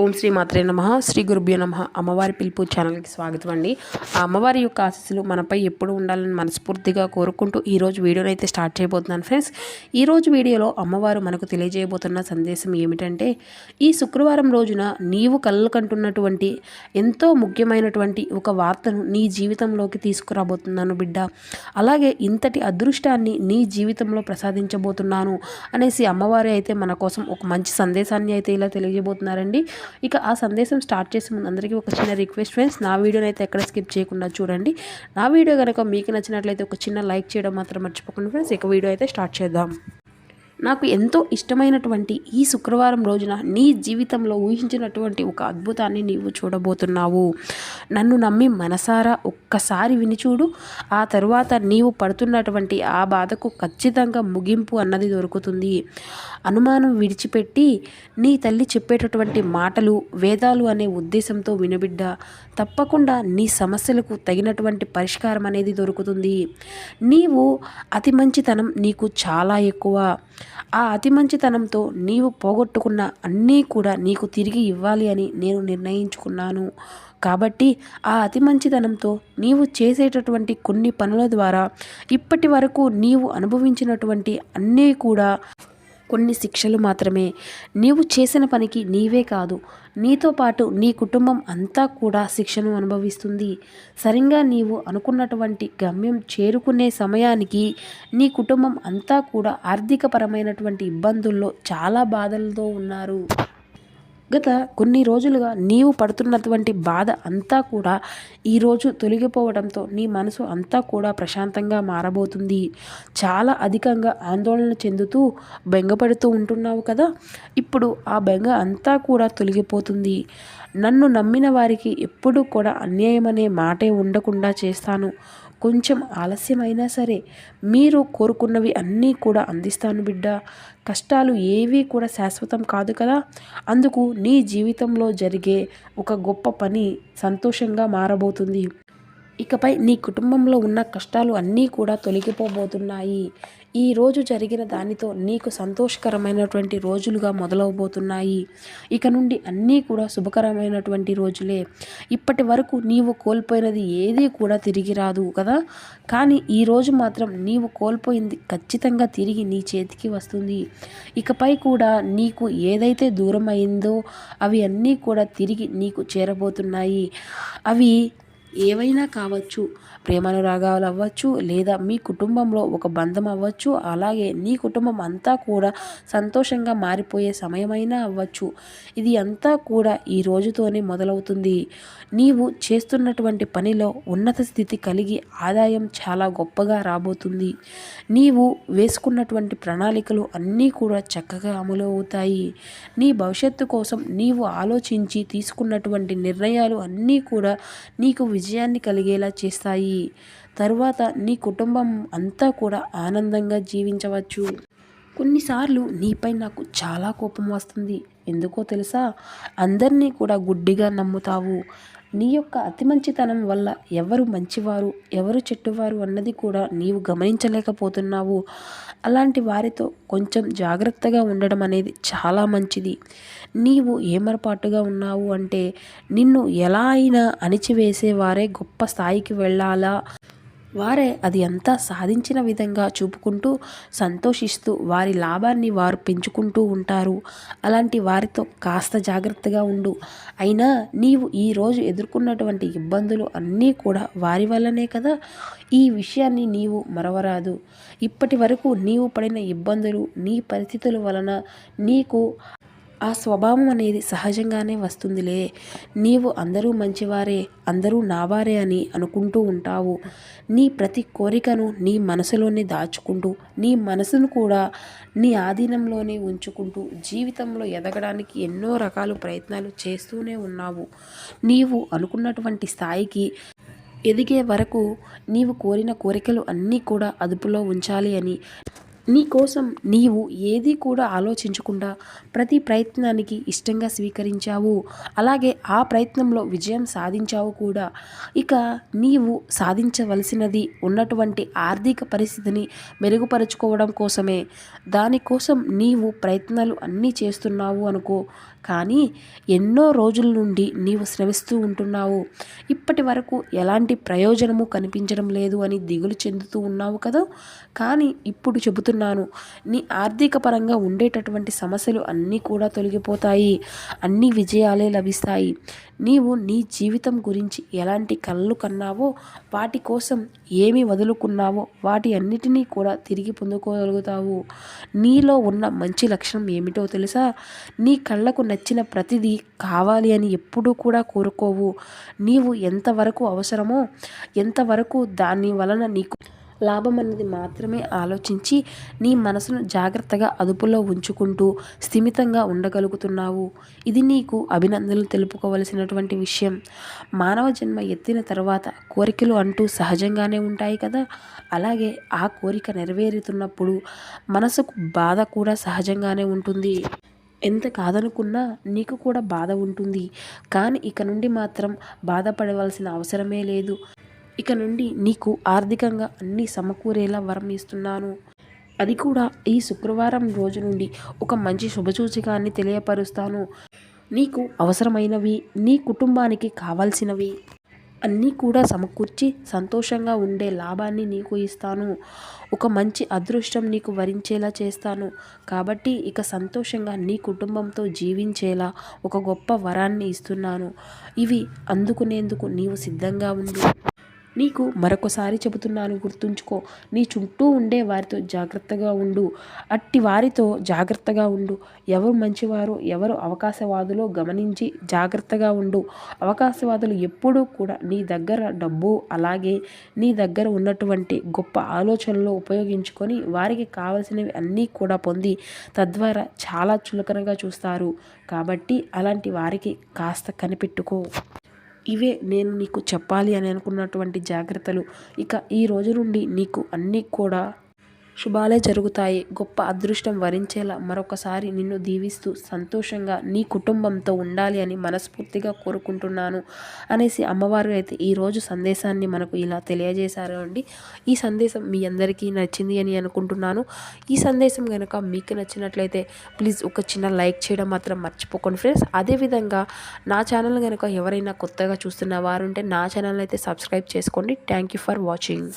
ఓం శ్రీ మాత్రే నమ శ్రీ గురుభ్యో నమ. అమ్మవారి పిలుపు ఛానల్కి స్వాగతం అండి. ఆ అమ్మవారి యొక్క ఆశీస్సులు మనపై ఎప్పుడు ఉండాలని మనస్ఫూర్తిగా కోరుకుంటూ ఈరోజు వీడియోని అయితే స్టార్ట్ చేయబోతున్నాను ఫ్రెండ్స్. ఈరోజు వీడియోలో అమ్మవారు మనకు తెలియజేయబోతున్న సందేశం ఏమిటంటే ఈ శుక్రవారం రోజున నీవు కళ్ళు కంటున్నటువంటి ఎంతో ముఖ్యమైనటువంటి ఒక వార్తను నీ జీవితంలోకి తీసుకురాబోతున్నాను బిడ్డ. అలాగే ఇంతటి అదృష్టాన్ని నీ జీవితంలో ప్రసాదించబోతున్నాను అనేసి అమ్మవారి అయితే మన కోసం ఒక మంచి సందేశాన్ని అయితే ఇలా తెలియజేయబోతున్నారండి. ఇక ఆ సందేశం స్టార్ట్ చేసే ముందు అందరికీ ఒక చిన్న రిక్వెస్ట్ ఫ్రెండ్స్ నా వీడియోని అయితే ఎక్కడ స్కిప్ చేయకుండా చూడండి. నా వీడియో కనుక మీకు నచ్చినట్లయితే ఒక చిన్న లైక్ చేయడం మాత్రం మర్చిపోకండి ఫ్రెండ్స్. ఇక వీడియో అయితే స్టార్ట్ చేద్దాం. నాకు ఎంతో ఇష్టమైనటువంటి ఈ శుక్రవారం రోజున నీ జీవితంలో ఊహించినటువంటి ఒక అద్భుతాన్ని నీవు చూడబోతున్నావు. నన్ను నమ్మి మనసారా ఒక్కసారి విని చూడు. ఆ తరువాత నీవు పడుతున్నటువంటి ఆ బాధకు ఖచ్చితంగా ముగింపు అన్నది దొరుకుతుంది. అనుమానం విడిచిపెట్టి నీ తల్లి చెప్పేటటువంటి మాటలు వేదాలు అనే ఉద్దేశంతో వినబిడ్డ తప్పకుండా నీ సమస్యలకు తగినటువంటి పరిష్కారం అనేది దొరుకుతుంది. నీవు అతి మంచితనం నీకు చాలా ఎక్కువ. ఆ అతి మంచితనంతో నీవు పోగొట్టుకున్న అన్నీ కూడా నీకు తిరిగి ఇవ్వాలి అని నేను నిర్ణయించుకున్నాను. కాబట్టి ఆ అతి మంచితనంతో నీవు చేసేటటువంటి కొన్ని పనుల ద్వారా ఇప్పటి వరకు నీవు అనుభవించినటువంటి అన్నీ కూడా కొన్ని శిక్షలు మాత్రమే. నీవు చేసిన పనికి నీవే కాదు. నీతో పాటు నీ కుటుంబం అంతా కూడా శిక్షను అనుభవిస్తుంది. సరిగ్గా నీవు అనుకున్నటువంటి గమ్యం చేరుకునే సమయానికి నీ కుటుంబం అంతా కూడా ఆర్థికపరమైనటువంటి ఇబ్బందుల్లో చాలా బాధలతో ఉన్నారు. గత కొన్ని రోజులుగా నీవు పడుతున్నటువంటి బాధ అంతా కూడా ఈరోజు తొలగిపోవడంతో నీ మనసు అంతా కూడా ప్రశాంతంగా మారబోతుంది. చాలా అధికంగా ఆందోళన చెందుతూ బెంగపడుతూ ఉంటున్నావు కదా? ఇప్పుడు ఆ బెంగ అంతా కూడా తొలగిపోతుంది. నన్ను నమ్మిన వారికి ఎప్పుడూ కూడా అన్యాయం అనే మాటే ఉండకుండా చేస్తాను. కొంచెం ఆలస్యమైనా సరే మీరు కోరుకున్నవి అన్నీ కూడా అందిస్తాను బిడ్డ. కష్టాలు ఏవీ కూడా శాశ్వతం కాదు కదా. అందుకు నీ జీవితంలో జరిగే ఒక గొప్ప పని సంతోషంగా మారబోతుంది. ఇకపై నీ కుటుంబంలో ఉన్న కష్టాలు అన్నీ కూడా తొలగిపోబోతున్నాయి. ఈ రోజు జరిగిన దానితో నీకు సంతోషకరమైనటువంటి రోజులుగా మొదలవబోతున్నాయి. ఇక నుండి అన్నీ కూడా శుభకరమైనటువంటి రోజులే. ఇప్పటి వరకు నీవు కోల్పోయినది ఏదీ కూడా తిరిగి రాదు కదా? కానీ ఈరోజు మాత్రం నీవు కోల్పోయింది ఖచ్చితంగా తిరిగి నీ చేతికి వస్తుంది. ఇకపై కూడా నీకు ఏదైతే దూరం అయిందో అవి అన్నీ కూడా తిరిగి నీకు చేరబోతున్నాయి. అవి ఏవైనా కావచ్చు ప్రేమానురాగాలు అవ్వచ్చు లేదా మీ కుటుంబంలో ఒక బంధం అవ్వచ్చు అలాగే నీ కుటుంబం అంతా కూడా సంతోషంగా మారిపోయే సమయమైనా అవ్వచ్చు. ఇది అంతా కూడా ఈ రోజుతోనే మొదలవుతుంది. నీవు చేస్తున్నటువంటి పనిలో ఉన్నత స్థితి కలిగి ఆదాయం చాలా గొప్పగా రాబోతుంది. నీవు వేసుకున్నటువంటి ప్రణాళికలు అన్నీ కూడా చక్కగా అమలు అవుతాయి. నీ భవిష్యత్తు కోసం నీవు ఆలోచించి తీసుకున్నటువంటి నిర్ణయాలు అన్నీ కూడా నీకు విజయాన్ని కలిగేలా చేస్తాయి. తరువాత నీ కుటుంబం అంతా కూడా ఆనందంగా జీవించవచ్చు. కొన్నిసార్లు నీపై నాకు చాలా కోపం వస్తుంది. ఎందుకో తెలుసా? అందరినీ కూడా గుడ్డిగా నమ్ముతావు. నీ యొక్క అతి మంచితనం వల్ల ఎవరు మంచివారు ఎవరు చెట్టువారు అన్నది కూడా నీవు గమనించలేకపోతున్నావు. అలాంటి వారితో కొంచెం జాగ్రత్తగా ఉండడం అనేది చాలా మంచిది. నీవు ఏమరపాటుగా ఉన్నావు అంటే నిన్ను ఎలా అయినా అణిచివేసే వారే గొప్ప స్థాయికి వెళ్ళాలా? వారే అది అంతా సాధించిన విధంగా చూపుకుంటూ సంతోషిస్తూ వారి లాభాన్ని వారు పెంచుకుంటూ ఉంటారు. అలాంటి వారితో కాస్త జాగ్రత్తగా ఉండు. అయినా నీవు ఈరోజు ఎదుర్కొన్నటువంటి ఇబ్బందులు అన్నీ కూడా వారి వల్లనే కదా? ఈ విషయాన్ని నీవు మరవరాదు. ఇప్పటి వరకు నీవు పడిన ఇబ్బందులు నీ పరిస్థితుల వలన నీకు ఆ స్వభావం అనేది సహజంగానే వస్తుందిలే. నీవు అందరూ మంచివారే అందరూ నావారే అని అనుకుంటూ ఉంటావు. నీ ప్రతి కోరికను నీ మనసులోనే దాచుకుంటూ నీ మనసును కూడా నీ ఆధీనంలోనే ఉంచుకుంటూ జీవితంలో ఎదగడానికి ఎన్నో రకాల ప్రయత్నాలు చేస్తూనే ఉన్నావు. నీవు అనుకున్నటువంటి స్థాయికి ఎదిగే వరకు నీవు కోరిన కోరికలు అన్నీ కూడా అదుపులో ఉంచాలి అని నీకోసం నీవు ఏది కూడా ఆలోచించకుండా ప్రతి ప్రయత్నానికి ఇష్టంగా స్వీకరించావు. అలాగే ఆ ప్రయత్నంలో విజయం సాధించావు కూడా. ఇక నీవు సాధించవలసినది ఉన్నటువంటి ఆర్థిక పరిస్థితిని మెరుగుపరుచుకోవడం కోసమే. దానికోసం నీవు ప్రయత్నాలు అన్నీ చేస్తున్నావు అనుకో కానీ ఎన్నో రోజుల నుండి నీవు శ్రమిస్తూ ఉంటున్నావు. ఇప్పటి వరకు ఎలాంటి ప్రయోజనము కనిపించడం లేదు అని దిగులు చెందుతూ ఉన్నావు కదా. కానీ ఇప్పుడు చెబుతున్నాను నీ ఆర్థిక పరంగా ఉండేటటువంటి సమస్యలు అన్నీ కూడా తొలగిపోతాయి. అన్ని విజయాలే లభిస్తాయి. నీవు నీ జీవితం గురించి ఎలాంటి కళ్ళు కన్నావో వాటి కోసం ఏమి వదులుకున్నావో వాటి అన్నిటినీ కూడా తిరిగి పొందుకోగలుగుతావు. నీలో ఉన్న మంచి లక్షణం ఏమిటో తెలుసా? నీ కళ్ళకు నచ్చిన ప్రతిదీ కావాలి అని ఎప్పుడూ కూడా కోరుకోవు. నీవు ఎంతవరకు అవసరమో ఎంతవరకు దాని వలన నీకు లాభం అన్నది మాత్రమే ఆలోచించి నీ మనసును జాగ్రత్తగా అదుపులో ఉంచుకుంటూ స్థిమితంగా ఉండగలుగుతున్నావు. ఇది నీకు అభినందనలు తెలుపుకోవలసినటువంటి విషయం. మానవ జన్మ ఎత్తిన తర్వాత కోరికలు అంటూ సహజంగానే ఉంటాయి కదా? అలాగే ఆ కోరిక నెరవేరుతున్నప్పుడు మనసుకు బాధ కూడా సహజంగానే ఉంటుంది. ఎంత కాదనుకున్నా నీకు కూడా బాధ ఉంటుంది. కానీ ఇక నుండి మాత్రం బాధపడవలసిన అవసరమే లేదు. ఇక నుండి నీకు ఆర్థికంగా అన్నీ సమకూరేలా వరం ఇస్తున్నాను. అది కూడా ఈ శుక్రవారం రోజు నుండి ఒక మంచి శుభసూచికాన్ని తెలియపరుస్తాను. నీకు అవసరమైనవి నీ కుటుంబానికి కావాల్సినవి. అన్నీ కూడా సమకూర్చి సంతోషంగా ఉండే లాభాన్ని నీకు ఇస్తాను. ఒక మంచి అదృష్టం నీకు వరించేలా చేస్తాను. కాబట్టి ఇక సంతోషంగా నీ కుటుంబంతో జీవించేలా ఒక గొప్ప వరాన్ని ఇస్తున్నాను. ఇవి అందుకునేందుకు నీవు సిద్ధంగా ఉండు. నీకు మరొకసారి చెబుతున్నాను గుర్తుంచుకో. నీ చుట్టూ ఉండే వారితో జాగ్రత్తగా ఉండు. అట్టి వారితో జాగ్రత్తగా ఉండు. ఎవరు మంచివారు ఎవరు అవకాశవాదులో గమనించి జాగ్రత్తగా ఉండు. అవకాశవాదులు ఎప్పుడూ కూడా నీ దగ్గర డబ్బు అలాగే నీ దగ్గర ఉన్నటువంటి గొప్ప ఆలోచనలు ఉపయోగించుకొని వారికి కావలసినవి అన్నీ కూడా పొంది తద్వారా చాలా చులకనగా చూస్తారు. కాబట్టి అలాంటి వారికి కాస్త కనిపెట్టుకో. ఇవే నేను నీకు చెప్పాలి అని అనుకున్నటువంటి జాగ్రత్తలు. ఇక ఈ రోజు నుండి నీకు అన్నీ కూడా శుభాలే జరుగుతాయి. గొప్ప అదృష్టం వరించేలా మరొకసారి నిన్ను దీవిస్తూ సంతోషంగా నీ కుటుంబంతో ఉండాలి అని మనస్ఫూర్తిగా కోరుకుంటున్నాను అనేసి అమ్మవారు అయితే ఈరోజు సందేశాన్ని మనకు ఇలా తెలియజేశారు అండి. ఈ సందేశం మీ అందరికీ నచ్చింది అని అనుకుంటున్నాను. ఈ సందేశం కనుక మీకు నచ్చినట్లయితే ప్లీజ్ ఒక చిన్న లైక్ చేయడం మాత్రం మర్చిపోకండి ఫ్రెండ్స్. అదేవిధంగా నా ఛానల్ కనుక ఎవరైనా కొత్తగా చూస్తున్న వారు ఉంటే నా ఛానల్ అయితే సబ్స్క్రైబ్ చేసుకోండి. Thank you for watching.